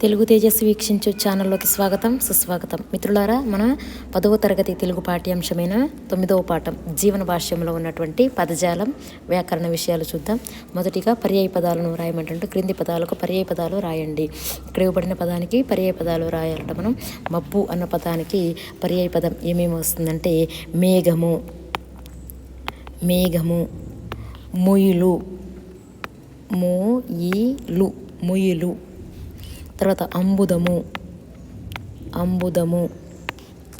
తెలుగు తేజస్సు వీక్షించు ఛానల్లోకి స్వాగతం సుస్వాగతం. మిత్రులారా మన పదవ తరగతి తెలుగు పాఠ్యాంశమైన తొమ్మిదవ పాఠం జీవన భాష్యంలో ఉన్నటువంటి పదజాలం వ్యాకరణ విషయాలు చూద్దాం. మొదటిగా పర్యాయ పదాలను రాయమంటే క్రింది పదాలకు పర్యాయ పదాలు రాయండి. ఇక్కడ ఇవ్వబడిన పదానికి పర్యాయ పదాలు రాయాలంట మనం. మబ్బు అన్న పదానికి పర్యాయ పదం ఏమేమి వస్తుందంటే మేఘము మేఘము ముయులు మోయిలు ముయిలు. తర్వాత అంబుదము. అంబుదము.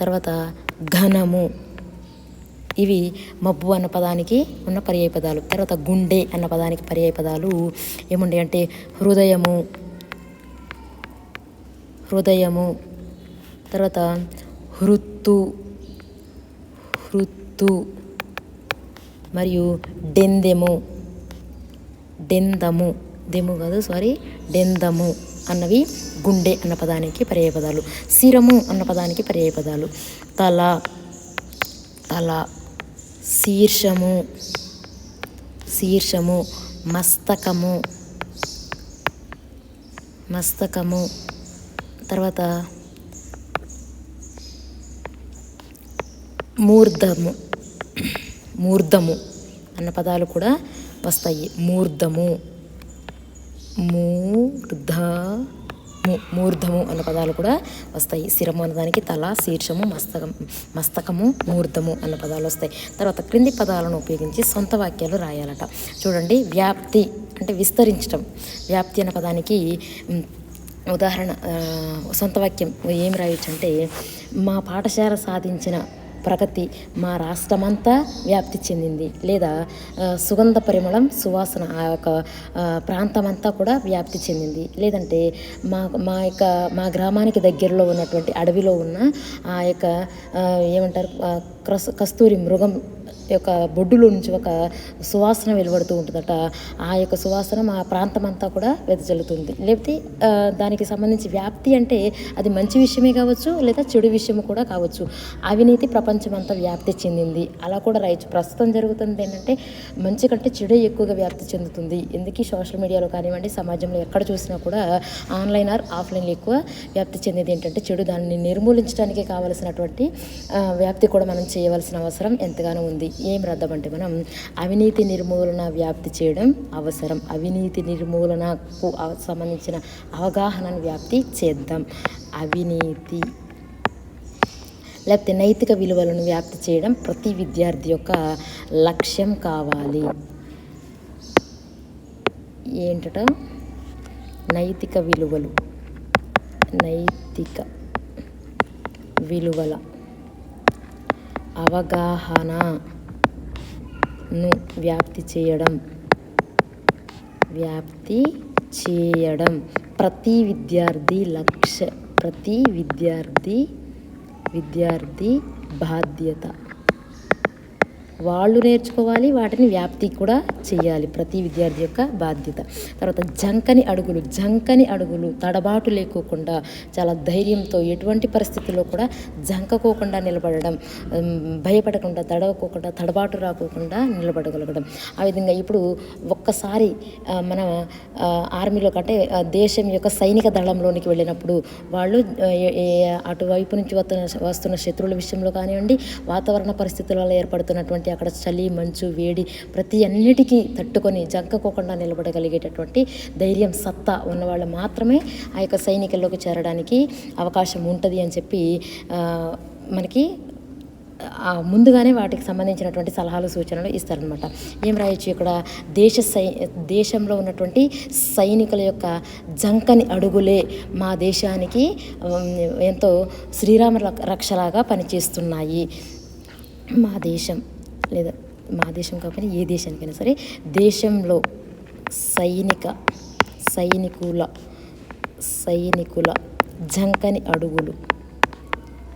తర్వాత ఘనము. ఇవి మబ్బు అన్న పదానికి ఉన్న పర్యాయ పదాలు. తర్వాత గుండె అన్న పదానికి పర్యాయ పదాలు. ఏముండే అంటే హృదయము. హృదయము. తర్వాత హృత్తు. హృత్తు. మరియు డెందెము. డెందము. దెము కాదు సారీ డెందము. అన్నవి గుండె అన్న పదానికి పర్యాయపదాలు శిరము అన్న పదానికి పర్యాయపదాలు తల తల శీర్షము శీర్షము మస్తకము మస్తకము తర్వాత మూర్ధము మూర్ధము అన్న పదాలు కూడా వస్తాయి. మూర్ధము మూర్ధము మూర్ధము అన్న పదాలు కూడా వస్తాయి. శిరము అన్నదానికి తల శీర్షము మస్తకం మస్తకము మూర్ధము అన్న పదాలు వస్తాయి. తర్వాత క్రింది పదాలను ఉపయోగించి సొంత వాక్యాలు రాయాలట. చూడండి వ్యాప్తి అంటే విస్తరించటం. వ్యాప్తి అన్న పదానికి ఉదాహరణ సొంత వాక్యం ఏం రాయొచ్చు అంటే మా పాఠశాల సాధించిన ప్రగతి మా రాష్ట్రమంతా వ్యాప్తి చెందింది. లేదా సుగంధ పరిమళం సువాసన ఆ యొక్క ప్రాంతమంతా కూడా వ్యాప్తి చెందింది. లేదంటే మా మా యొక్క మా గ్రామానికి దగ్గరలో ఉన్నటువంటి అడవిలో ఉన్న ఆ యొక్క ఏమంటారు క్రస్ కస్తూరి మృగం యొక్క బొడ్డులో నుంచి ఒక సువాసన వెలువడుతూ ఉంటుందట. ఆ యొక్క సువాసన మా ప్రాంతం అంతా కూడా వెదజల్లుతుంది. లేకపోతే దానికి సంబంధించి వ్యాప్తి అంటే అది మంచి విషయమే కావచ్చు లేదా చెడు విషయం కూడా కావచ్చు. అవినీతి ప్రపంచం అంతా వ్యాప్తి చెందింది. అలా కూడా రైతు ప్రస్తుతం జరుగుతుంది ఏంటంటే మంచి కంటే చెడే ఎక్కువగా వ్యాప్తి చెందుతుంది. ఎందుకు సోషల్ మీడియాలో కానివ్వండి సమాజంలో ఎక్కడ చూసినా కూడా ఆన్లైన్ ఆర్ ఆఫ్లైన్లో ఎక్కువ వ్యాప్తి చెందేది ఏంటంటే చెడు దాన్ని నిర్మూలించడానికి కావలసినటువంటి వ్యాప్తి కూడా మనం చేయవలసిన అవసరం ఎంతగానో ఉంది. ఏం రద్దామంటే మనం అవినీతి నిర్మూలన వ్యాప్తి చేయడం అవసరం. అవినీతి నిర్మూలనకు సంబంధించిన అవగాహనను వ్యాప్తి చేద్దాం. అవినీతి లేకపోతే నైతిక విలువలను వ్యాప్తి చేయడం ప్రతి విద్యార్థి యొక్క లక్ష్యం కావాలి. ఏంటట? నైతిక విలువలు. నైతిక విలువల అవగాహన. ను వ్యాప్తి చేయడం. వ్యాప్తి చేయడం. ప్రతి విద్యార్థి లక్ష్య ప్రతి విద్యార్థి విద్యార్థి బాధ్యత. వాళ్ళు నేర్చుకోవాలి వాటిని వ్యాప్తి కూడా చేయాలి ప్రతి విద్యార్థి యొక్క బాధ్యత. తర్వాత జంకని అడుగులు జంకని అడుగులు తడబాటు లేకోకుండా చాలా ధైర్యంతో ఎటువంటి పరిస్థితుల్లో కూడా జంకకోకుండా నిలబడడం భయపడకుండా తడవకోకుండా తడబాటు రాకోకుండా నిలబడగలగడం. ఆ విధంగా ఇప్పుడు ఒక్కసారి మన ఆర్మీలో కంటే దేశం యొక్క సైనిక దళంలోనికి వెళ్ళినప్పుడు వాళ్ళు అటువైపు నుంచి వస్తున్న వస్తున్న శత్రువుల విషయంలో కానివ్వండి వాతావరణ పరిస్థితుల వల్ల ఏర్పడుతున్నటువంటి అక్కడ చలి మంచు వేడి ప్రతి అన్నిటికీ తట్టుకొని జంకకోకుండా నిలబడగలిగేటటువంటి ధైర్యం సత్తా ఉన్నవాళ్ళు మాత్రమే ఆ యొక్క సైనికుల్లోకి చేరడానికి అవకాశం ఉంటుంది అని చెప్పి మనకి ముందుగానే వాటికి సంబంధించినటువంటి సలహాలు సూచనలు ఇస్తారనమాట ఏం రాయొచ్చు ఇక్కడ? దేశ సై దేశంలో ఉన్నటువంటి సైనికుల యొక్క జంకని అడుగులే మా దేశానికి ఎంతో శ్రీరామ రక్షలాగా పనిచేస్తున్నాయి. మా దేశం. లేదా మా దేశం కాకపోయినా ఏ దేశానికైనా సరే దేశంలో సైనిక సైనికుల సైనికుల జంకని అడుగులు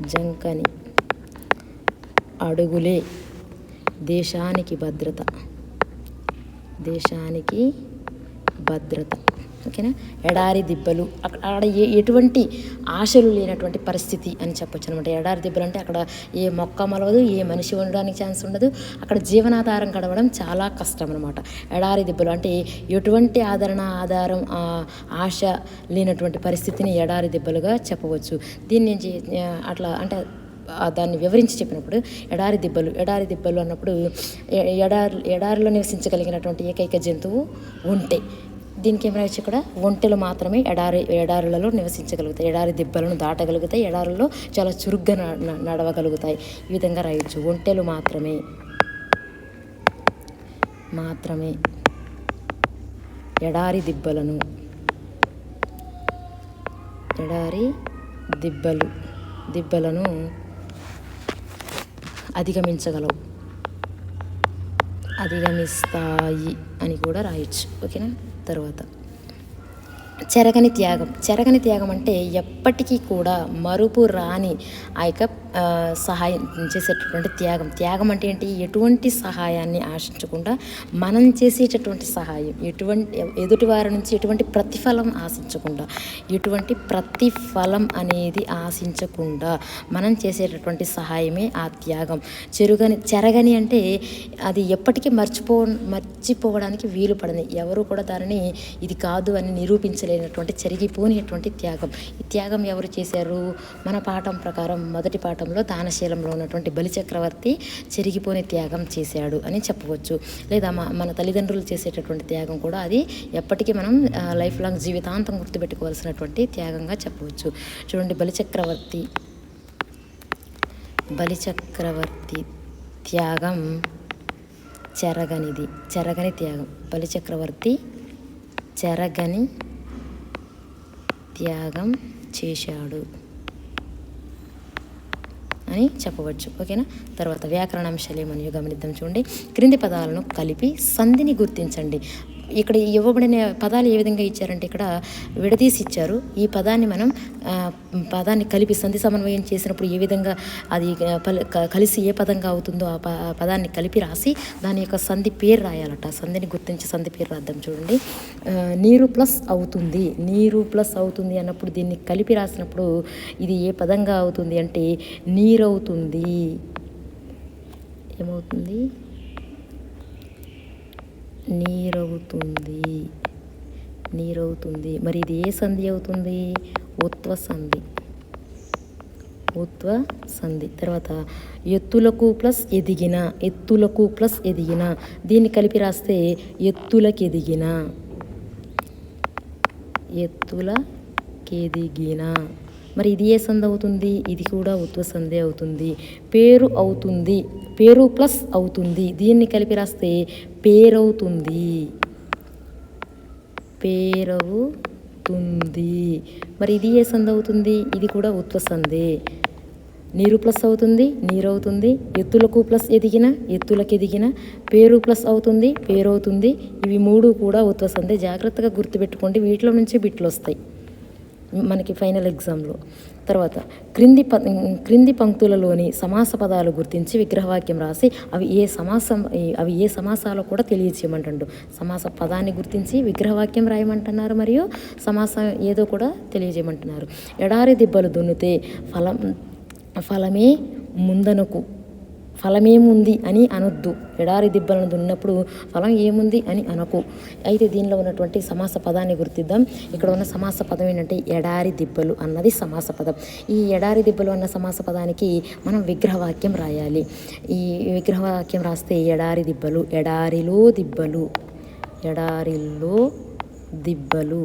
జంకని అడుగులే దేశానికి భద్రత దేశానికి భద్రత. ఓకేనా? ఎడారి దిబ్బలు. అక్కడ ఆడ ఏ ఎటువంటి ఆశలు లేనటువంటి పరిస్థితి అని చెప్పొచ్చు అనమాట. ఎడారి దిబ్బలు అంటే అక్కడ ఏ మొక్క మలవదు ఏ మనిషి ఉండడానికి ఛాన్స్ ఉండదు. అక్కడ జీవనాధారం గడవడం చాలా కష్టం అనమాట. ఎడారి దిబ్బలు అంటే ఎటువంటి ఆదరణ ఆధారం ఆశ లేనటువంటి పరిస్థితిని ఎడారి దిబ్బలుగా చెప్పవచ్చు. దీన్ని చే- అట్లా అంటే దాన్ని వివరించి చెప్పినప్పుడు ఎడారి దిబ్బలు ఎడారి దిబ్బలు అన్నప్పుడు ఎ- ఎడారి ఎడారిలో నివసించగలిగినటువంటి ఏకైక జంతువు ఒంటె దీనికి ఏమైనా వచ్చి ఇక్కడ ఒంటెలు మాత్రమే ఎడారి ఎడారులలో నివసించగలుగుతాయి. ఎడారి దిబ్బలను దాటగలుగుతాయి ఎడారుల్లో చాలా చురుగ్గా న- నడవగలుగుతాయి. ఈ విధంగా రాయొచ్చు. ఒంటెలు మాత్రమే. మాత్రమే. ఎడారి దిబ్బలను. ఎడారి దిబ్బలు దిబ్బలను అధిగమించగలవు. అధిగమిస్తాయి అని కూడా రాయొచ్చు. ఓకేనా? తర్వాత. చెరగని త్యాగం. చెరగని త్యాగం అంటే ఎప్పటికీ కూడా మరుపు రాని ఆ యొక్క సహాయం చేసేటటువంటి త్యాగం. త్యాగం అంటే ఏంటి? ఎటువంటి సహాయాన్ని ఆశించకుండా మనం చేసేటటువంటి సహాయం. ఎటువంటి ఎదుటివారి నుంచి ఎటువంటి ప్రతిఫలం ఆశించకుండా ఎటువంటి ప్రతిఫలం అనేది ఆశించకుండా మనం చేసేటటువంటి సహాయమే ఆ త్యాగం. చెరుగని చెరగని అంటే అది ఎప్పటికీ మర్చిపో మర్చిపోవడానికి వీలు పడని ఎవరు కూడా దానిని ఇది కాదు అని నిరూపించలేనటువంటి చెరిగిపోనిటువంటి త్యాగం. ఈ త్యాగం ఎవరు చేశారు? మన పాఠం ప్రకారం మొదటి పాఠంలో దానశీలంలో ఉన్నటువంటి బలి చక్రవర్తి చెరిగిపోని త్యాగం చేశాడు అని చెప్పవచ్చు. లేదా మా మన తల్లిదండ్రులు చేసేటటువంటి త్యాగం కూడా అది ఎప్పటికీ మనం లైఫ్ లాంగ్ జీవితాంతం గుర్తుపెట్టుకోవాల్సినటువంటి త్యాగంగా చెప్పవచ్చు. చూడండి బలి చక్రవర్తి బలి చక్రవర్తి త్యాగం చెరగనిది చెరగని త్యాగం. బలి చక్రవర్తి చెరగని త్యాగం చేశాడు. అని చెప్పవచ్చు. ఓకేనా? తర్వాత వ్యాకరణాంశాలు ఏమని గమనిద్దాం చూడండి. క్రింది పదాలను కలిపి సంధిని గుర్తించండి. ఇక్కడ ఇవ్వబడిన పదాలు ఏ విధంగా ఇచ్చారంటే ఇక్కడ విడదీసి ఇచ్చారు ఈ పదాన్ని మనం పదాన్ని కలిపి సంధి సమన్వయం చేసినప్పుడు ఏ విధంగా అది కలిసి ఏ పదంగా అవుతుందో ఆ ప- పదాన్ని కలిపి రాసి దాని యొక్క సంధి పేరు రాయాలట. సంధిని గుర్తించి సంధి పేరు రాద్దాం చూడండి. నీరు ప్లస్ అవుతుంది. నీరు ప్లస్ అవుతుంది అన్నప్పుడు దీన్ని కలిపి రాసినప్పుడు ఇది ఏ పదంగా అవుతుంది అంటే నీరవుతుంది. ఏమవుతుంది? నీరవుతుంది. నీరవుతుంది. మరి ఇది ఏ సంధి అవుతుంది? ఉత్వ సంధి. ఉత్వ సంధి. తర్వాత ఎత్తులకు ప్లస్ ఎదిగిన ఎత్తులకు ప్లస్ ఎదిగిన. దీన్ని కలిపి రాస్తే ఎత్తులకు ఎదిగిన ఎత్తులకెదిగిన. మరి ఇది ఏ సంధి అవుతుంది? ఇది కూడా ఉత్వ సంధి అవుతుంది. పేరు అవుతుంది. పేరు ప్లస్ అవుతుంది. దీన్ని కలిపి రాస్తే పేరవుతుంది. పేరవుతుంది. మరి ఇది ఏ సంధి అవుతుంది? ఇది కూడా ఉత్వ సంధి. నీరు ప్లస్ అవుతుంది నీరు అవుతుంది. ఎత్తులకు ప్లస్ ఎదిగిన ఎత్తులకు ఎదిగిన. పేరు ప్లస్ అవుతుంది పేరవుతుంది ఇవి మూడు కూడా ఉత్వ సంధి. జాగ్రత్తగా గుర్తుపెట్టుకోండి. వీటిలో నుంచి బిట్లు వస్తాయి. మనకి ఫైనల్ ఎగ్జామ్లో. తర్వాత క్రింది ప క్రింది పంక్తులలోని సమాస పదాలు గుర్తించి విగ్రహవాక్యం రాసి అవి ఏ సమాసం అవి ఏ సమాసాలో కూడా తెలియచేయమంటుండు సమాస పదాన్ని గుర్తించి విగ్రహవాక్యం రాయమంటున్నారు మరియు సమాసం ఏదో కూడా తెలియజేయమంటున్నారు. ఎడారి దిబ్బలు దున్నితే ఫలం ఫలమే ముందనకు ఫలమేముంది అని అనొద్దు. ఎడారి దిబ్బలను దున్నప్పుడు ఫలం ఏముంది అని అనకు. అయితే దీనిలో ఉన్నటువంటి సమాస పదాన్ని గుర్తిద్దాం. ఇక్కడ ఉన్న సమాస పదం ఏంటంటే ఎడారి దిబ్బలు అన్నది సమాస పదం. ఈ ఎడారి దిబ్బలు అన్న సమాస పదానికి మనం విగ్రహవాక్యం రాయాలి. ఈ విగ్రహవాక్యం రాస్తే ఎడారి దిబ్బలు ఎడారిలో దిబ్బలు ఎడారిలో దిబ్బలు.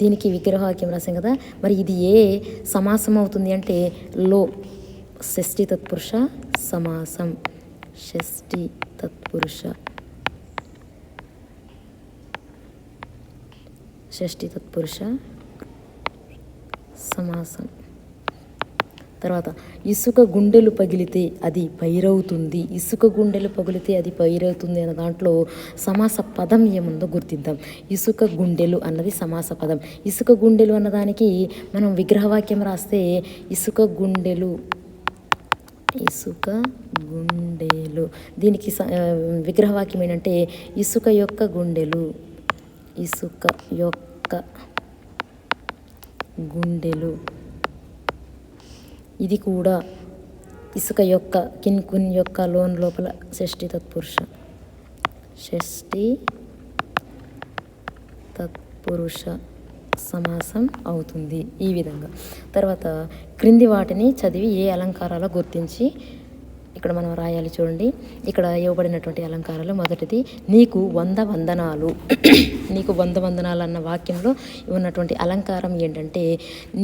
దీనికి విగ్రహవాక్యం రాసాం కదా. మరి ఇది ఏ సమాసం అవుతుంది అంటే లో. షష్ఠి తత్పురుష సమాసం షష్ఠి తత్పురుష షష్ఠి తత్పురుష సమాసం తర్వాత ఇసుక గుండెలు పగిలితే అది పైరవుతుంది. ఇసుక గుండెలు పగిలితే అది పైరవుతుంది అన్న దాంట్లో సమాస పదం ఏముందో గుర్తిద్దాం. ఇసుక గుండెలు అన్నది సమాస పదం. ఇసుక గుండెలు అన్నదానికి మనం విగ్రహవాక్యం రాస్తే ఇసుక గుండెలు ఇసుక గుండెలు. దీనికి స- విగ్రహవాక్యం ఏంటంటే ఇసుక యొక్క గుండెలు ఇసుక యొక్క గుండెలు. ఇది కూడా ఇసుక యొక్క కిన్ కున్ యొక్క లోన్ లోపల షష్ఠి తత్పురుష షష్ఠి తత్పురుష. సమాసం అవుతుంది ఈ విధంగా. తర్వాత క్రింది వాటిని చదివి ఏ అలంకారాలు గుర్తించి ఇక్కడ మనం రాయాలి చూడండి. ఇక్కడ ఇవ్వబడినటువంటి అలంకారాలు మొదటిది నీకు వంద వందనాలు. నీకు వంద వందనాలు అన్న వాక్యంలో ఉన్నటువంటి అలంకారం ఏంటంటే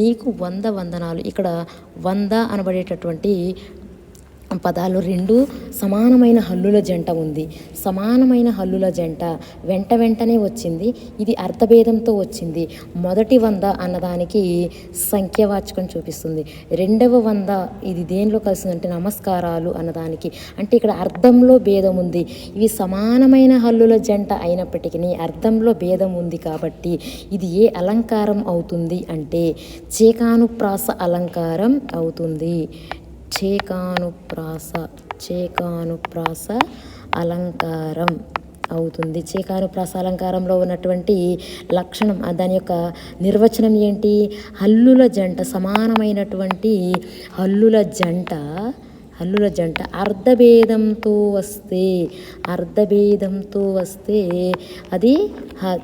నీకు వంద వందనాలు. ఇక్కడ వంద అనబడేటటువంటి పదాలు రెండు సమానమైన హల్లుల జంట ఉంది. సమానమైన హల్లుల జంట వెంట వెంటనే వచ్చింది. ఇది అర్థభేదంతో వచ్చింది. మొదటి వంద అన్నదానికి సంఖ్యవాచకం చూపిస్తుంది. రెండవ వంద ఇది దేనిలో కలిసింది అంటే నమస్కారాలు అన్నదానికి. అంటే ఇక్కడ అర్థంలో భేదం ఉంది. ఇవి సమానమైన హల్లుల జంట అయినప్పటికీ అర్థంలో భేదం ఉంది కాబట్టి ఇది ఏ అలంకారం అవుతుంది అంటే చేకానుప్రాస అలంకారం అవుతుంది. చేకానుప్రాస చేకానుప్రాస అలంకారం అవుతుంది. చేకానుప్రాస అలంకారంలో ఉన్నటువంటి లక్షణం దాని యొక్క నిర్వచనం ఏంటి? హల్లుల జంట సమానమైనటువంటి హల్లుల జంట హల్లుల జంట అర్ధభేదంతో వస్తే అర్ధభేదంతో వస్తే అది హ-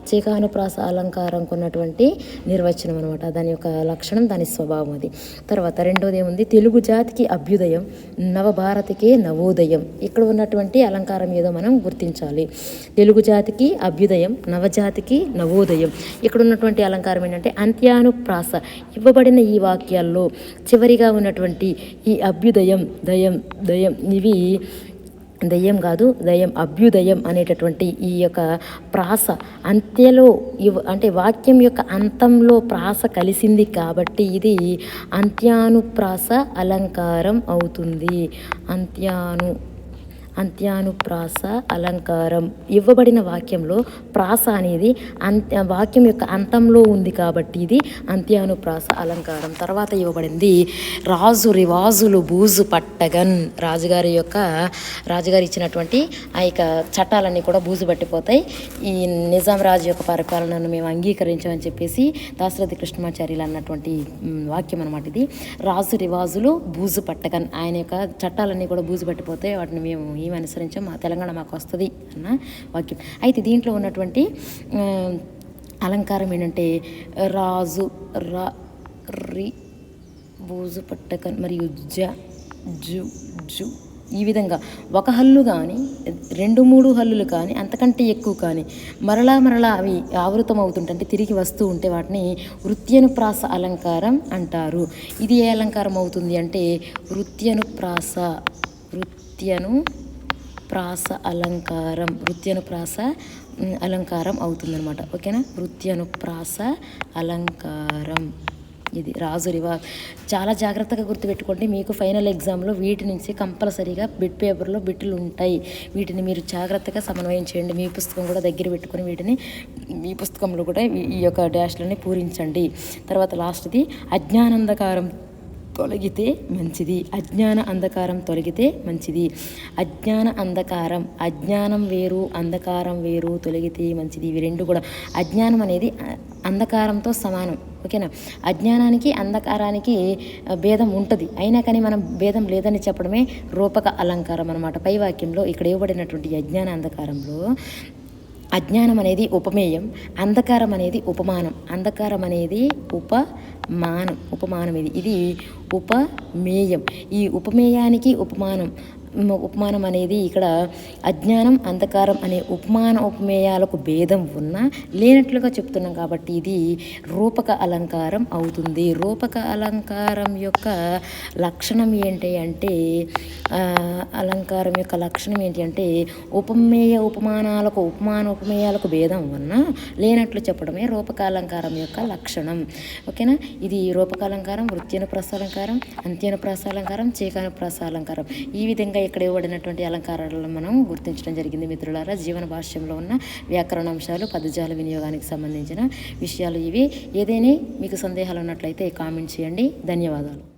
అలంకారంకు ఉన్నటువంటి నిర్వచనం అనమాట దాని యొక్క లక్షణం దాని స్వభావం అది. తర్వాత రెండోది ఏముంది? తెలుగు జాతికి అభ్యుదయం నవభారతికే నవోదయం. ఇక్కడ ఉన్నటువంటి అలంకారం ఏదో మనం గుర్తించాలి. తెలుగు జాతికి అభ్యుదయం నవజాతికి నవోదయం. ఇక్కడ ఉన్నటువంటి అలంకారం ఏంటంటే అంత్యానుప్రాస. ఇవ్వబడిన ఈ వాక్యాల్లో చివరిగా ఉన్నటువంటి ఈ అభ్యుదయం దయ దయం ఇవి దయ్యం కాదు దయ్యం అభ్యుదయం అనేటటువంటి ఈ యొక్క ప్రాస అంత్యలో అంటే వాక్యం యొక్క అంతంలో ప్రాస కలిసింది కాబట్టి ఇది అంత్యానుప్రాస అలంకారం అవుతుంది. అంత్యాను అంత్యానుప్రాస అలంకారం ఇవ్వబడిన వాక్యంలో ప్రాస అనేది అంత్య వాక్యం యొక్క అంతంలో ఉంది కాబట్టి ఇది అంత్యానుప్రాస అలంకారం. తర్వాత ఇవ్వబడింది రాజు రివాజులు బూజు పట్టగన్. రాజుగారి యొక్క రాజుగారు ఇచ్చినటువంటి ఆ యొక్క చట్టాలన్నీ కూడా బూజు పట్టిపోతాయి. ఈ నిజాం రాజు యొక్క పరిపాలనను మేము అంగీకరించామని చెప్పేసి దాశరథి కృష్ణమాచార్యులు అన్నటువంటి వాక్యం అనమాట ఇది. రాజు రివాజులు బూజు పట్టగన్. ఆయన యొక్క చట్టాలన్నీ కూడా బూజు పట్టిపోతాయి వాటిని మేము ఏమి అనుసరించాం మా తెలంగాణ మాకు వస్తుంది అన్న వాక్యం. అయితే దీంట్లో ఉన్నటువంటి అలంకారం ఏంటంటే రాజు రా రి బూజు పట్టకన్ మరియు జ జు జు ఈ విధంగా ఒక హల్లు కానీ రెండు మూడు హల్లులు కానీ అంతకంటే ఎక్కువ కానీ మరలా మరలా అవి ఆవృతం అవుతుంటే అంటే తిరిగి వస్తూ ఉంటే వాటిని వృత్యనుప్రాస అలంకారం అంటారు. ఇది ఏ అలంకారం అవుతుంది అంటే వృత్యనుప్రాస వృత్యను ప్రాస అలంకారం వృత్యనుప్రాస అలంకారం అవుతుందన్నమాట. ఓకేనా? వృత్యనుప్రాస అలంకారం. ఇది రాజు రివా చాలా జాగ్రత్తగా గుర్తుపెట్టుకోండి మీకు ఫైనల్ ఎగ్జామ్లో వీటి నుంచి కంపల్సరీగా బిట్ పేపర్లో బిట్లు ఉంటాయి. వీటిని మీరు జాగ్రత్తగా సమన్వయం చేయండి. మీ పుస్తకం కూడా దగ్గర పెట్టుకొని వీటిని మీ పుస్తకంలో కూడా ఈ- ఈ యొక్క డాష్లని పూరించండి. తర్వాత లాస్ట్ది అజ్ఞానందకారం. తొలగితే మంచిది. అజ్ఞాన అంధకారం తొలగితే మంచిది. అజ్ఞాన అంధకారం అజ్ఞానం వేరు అంధకారం వేరు తొలగితే మంచిది. ఇవి రెండు కూడా. అజ్ఞానం అనేది అంధకారంతో సమానం. ఓకేనా? అజ్ఞానానికి అంధకారానికి భేదం ఉంటుంది. అయినా కానీ మనం భేదం లేదని చెప్పడమే రూపక అలంకారం అనమాట పై వాక్యంలో ఇక్కడ ఇవ్వబడినటువంటి అజ్ఞాన అంధకారంలో అజ్ఞానం అనేది ఉపమేయం అంధకారం అనేది ఉపమానం. అంధకారం అనేది ఉపమానం ఉపమానం ఇది ఇది ఉపమేయం. ఈ ఉపమేయానికి ఉపమానం. ఉపమానం అనేది ఇక్కడ అజ్ఞానం అంధకారం అనే ఉపమాన ఉపమేయాలకు భేదం ఉన్నా లేనట్లుగా చెప్తున్నాం కాబట్టి ఇది రూపక అలంకారం అవుతుంది. రూపక అలంకారం యొక్క లక్షణం ఏంటి అంటే అలంకారం యొక్క లక్షణం ఏంటి అంటే ఉపమేయ ఉపమానాలకు ఉపమాన ఉపమేయాలకు భేదం ఉన్నా లేనట్లు చెప్పడమే రూపక అలంకారం యొక్క లక్షణం. ఓకేనా? ఇది రూపక అలంకారం వృత్తిన ప్రసాలంకారం అంత్యన ప్రసాలంకారం చేకాను ప్రసాలంకారం ఈ విధంగా ఇక్కడ ఇవ్వబడినటువంటి అలంకారాలను మనం గుర్తించడం జరిగింది. మిత్రులారా జీవన భాష్యంలో ఉన్న వ్యాకరణ అంశాలు పదజాల వినియోగానికి సంబంధించిన విషయాలు ఇవి. ఏదైనా మీకు సందేహాలు ఉన్నట్లయితే కామెంట్ చేయండి. ధన్యవాదాలు.